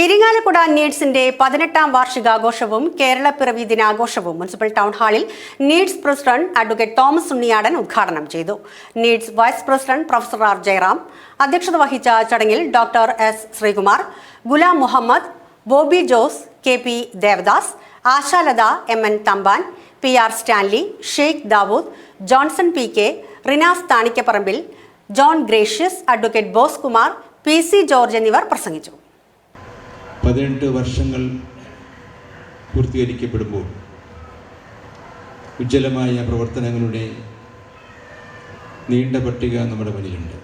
ഇരിങ്ങാലക്കുട നീഡ്സിന്റെ പതിനെട്ടാം വാർഷികാഘോഷവും കേരളപ്പിറവി ദിനാഘോഷവും മുനിസിപ്പൽ ടൗൺ ഹാളിൽ Needs president advocate Thomas Unniyadan ഉദ്ഘാടനം ചെയ്തു. Needs vice president professor R Jayaram അധ്യക്ഷത വഹിച്ച ചടങ്ങിൽ doctor S Sreekumar Ghulam Muhammad Bobby Jose K P Devadas Ashalatha M N Thampan P R Stanley Sheikh Dawood Johnson P K Rinas Thanikkaparambil John Gracious advocate Bose Kumar P C George എന്നിവർ പ്രസംഗിച്ചു. പതിനെട്ട് വർഷങ്ങൾ പൂർത്തീകരിക്കപ്പെടുമ്പോൾ ഉജ്ജ്വലമായ പ്രവർത്തനങ്ങളുടെ നീണ്ട പട്ടിക നമ്മുടെ മുന്നിലുണ്ട്.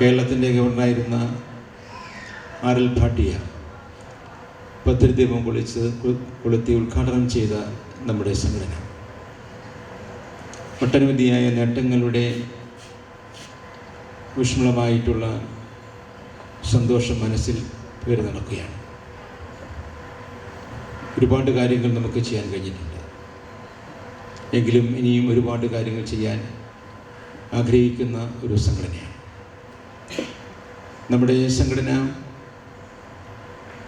കേരളത്തിന്റെ ഗവർണറായിരുന്ന ആർ എൽ ഭാട്ടിയ പത്തിരി ദീപം പൊളിച്ച് കൊ- കൊളുത്തി ഉദ്ഘാടനം ചെയ്ത നമ്മുടെ സംഘടന. ഒട്ടനവധിയായ നേട്ടങ്ങളുടെ വിഷമമായിട്ടുള്ള സന്തോഷം മനസ്സിൽ പേര് നടക്കുകയാണ് ഒരുപാട് കാര്യങ്ങൾ നമുക്ക് ചെയ്യാൻ കഴിഞ്ഞിട്ടുണ്ട്. എങ്കിലും ഇനിയും ഒരുപാട് കാര്യങ്ങൾ ചെയ്യാൻ ആഗ്രഹിക്കുന്ന ഒരു സംഘടനയാണ്. നമ്മുടെ സംഘടന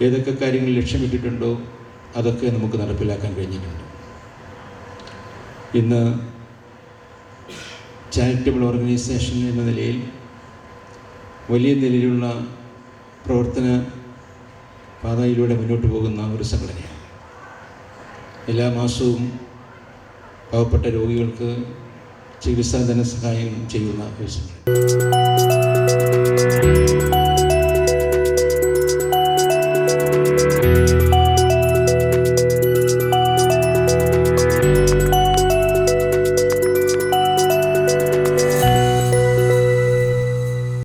ഏതൊക്കെ കാര്യങ്ങൾ ലക്ഷ്യമിട്ടിട്ടുണ്ടോ അതൊക്കെ നമുക്ക് നടപ്പിലാക്കാൻ കഴിഞ്ഞിട്ടുണ്ട്. ഇന്ന് ചാരിറ്റബിൾ ഓർഗനൈസേഷൻ എന്ന നിലയിൽ വലിയ നിലയിലുള്ള പ്രവർത്തന പാതയിലൂടെ മുന്നോട്ട് പോകുന്ന ഒരു സംഘടനയാണ്. എല്ലാ മാസവും പാവപ്പെട്ട രോഗികൾക്ക് ചികിത്സാ ധനസഹായം ചെയ്യുന്ന ഒരു സംഘടന.